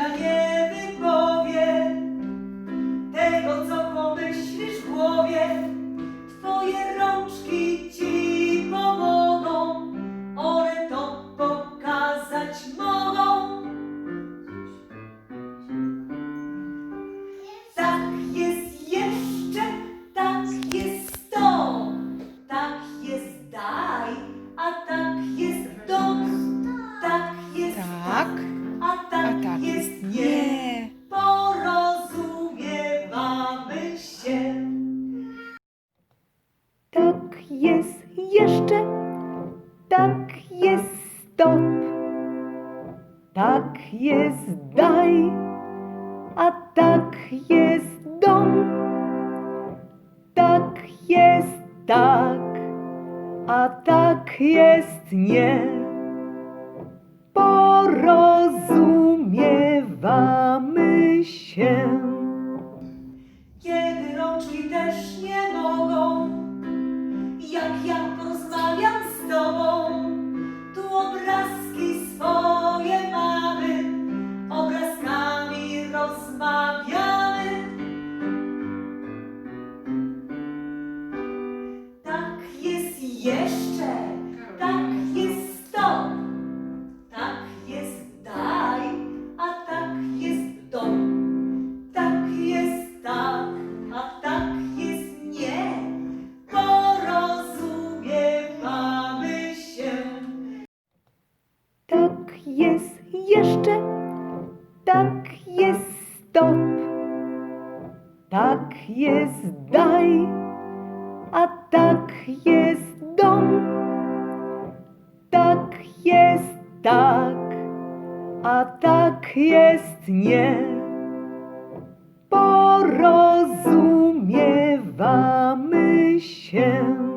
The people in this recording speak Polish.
Daniel. Tak jest stop, tak jest daj, a tak jest dom. Tak jest tak, a tak jest nie. Porozumiewamy się. Kiedy rączki też nie mogą, jak ja. Rozmawiamy. Tak jest jeszcze, tak jest daj, a tak jest dom. Tak jest tak, a tak jest nie. Porozumiewamy się.